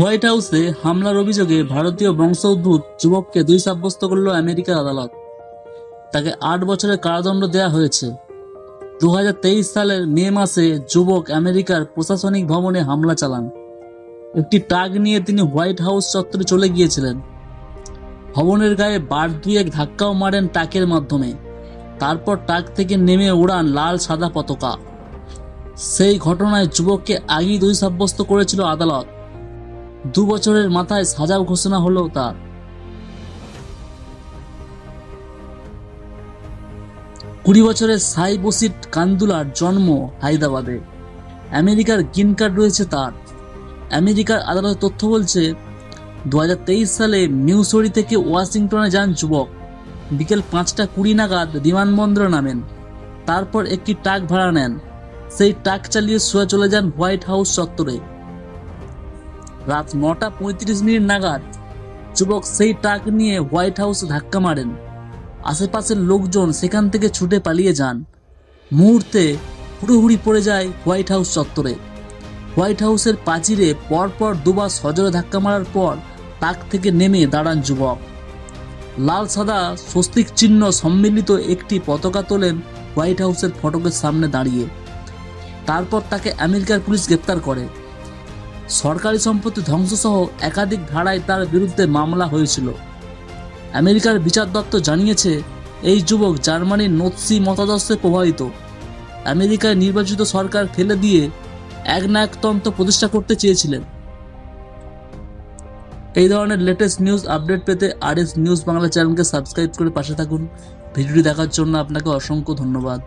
White হাউসে হামলার অভিযোগে ভারতীয় বংশোদ্ভূত যুবককে দুই সাব্যস্ত করল আমেরিকার আদালত। তাকে আট বছরের কারাদণ্ড দেওয়া হয়েছে। দু হাজার তেইশ সালের মে মাসে যুবক আমেরিকার প্রশাসনিক ভবনে হামলা চালান। একটি ট্রাক নিয়ে তিনি হোয়াইট হাউস চত্বরে চলে গিয়েছিলেন। ভবনের গায়ে বার দুয়েক ধাক্কাও মারেন ট্রাকের মাধ্যমে। তারপর ট্রাক থেকে নেমে ওড়ান লাল সাদা পতাকা। সেই ঘটনায় যুবককে আগেই দোষী সাব্যস্ত করেছিল আদালত। দু বছরের মাথায় সাজাও ঘোষণা হলো তার। কুড়ি বছরের সাই বসিট কান্দুলার জন্ম হায়দ্রাবাদে। আমেরিকার গ্রিন কার্ড রয়েছে তার। আমেরিকার আদালতের তথ্য বলছে দু হাজার তেইশ সালে মিউসরি থেকে ওয়াশিংটনে যান যুবক। বিকেল পাঁচটা কুড়ি নাগাদ বিমানবন্দরে নামেন। তারপর একটি ট্রাক ভাড়া নেন। সেই ট্রাক চালিয়ে শুয়ে চলে যান হোয়াইট হাউস চত্বরে। রাত নটা পঁয়ত্রিশ মিনিট নাগাদ যুবক সেই ট্রাক নিয়ে হোয়াইট হাউসে ধাক্কা মারেন। আশেপাশের লোকজন সেখান থেকে ছুটে পালিয়ে যান। মুহূর্তে হুড়োহুড়ি পড়ে যায় হোয়াইট হাউস চত্বরে। হোয়াইট হাউসের প্রাচীরে পরপর দুবার সজোরে ধাক্কা মারার পর তাক থেকে নেমে দাঁড়ান যুবক। লাল সাদা স্বস্তিক চিহ্ন সম্মিলিত একটি পতাকা তোলেন হোয়াইট হাউসের ফটকের সামনে দাঁড়িয়ে। তারপর তাকে আমেরিকার পুলিশ গ্রেপ্তার করে। সরকারি সম্পত্তি ধ্বংসসহ একাধিক ধারায় তার বিরুদ্ধে মামলা হয়েছিল। আমেরিকার বিচার দপ্তর জানিয়েছে, এই যুবক জার্মানির নৎসি মতাদর্শে প্রভাবিত। আমেরিকায় নির্বাচিত সরকার ফেলে দিয়ে একনায়কতন্ত্র প্রতিষ্ঠা করতে চেয়েছিলেন। এই ধরনের লেটেস্ট নিউজ আপডেট পেতে আর এস নিউজ বাংলা চ্যানেলকে সাবস্ক্রাইব করে পাশে থাকুন। ভিডিওটি দেখার জন্য আপনাকে অসংখ্য ধন্যবাদ।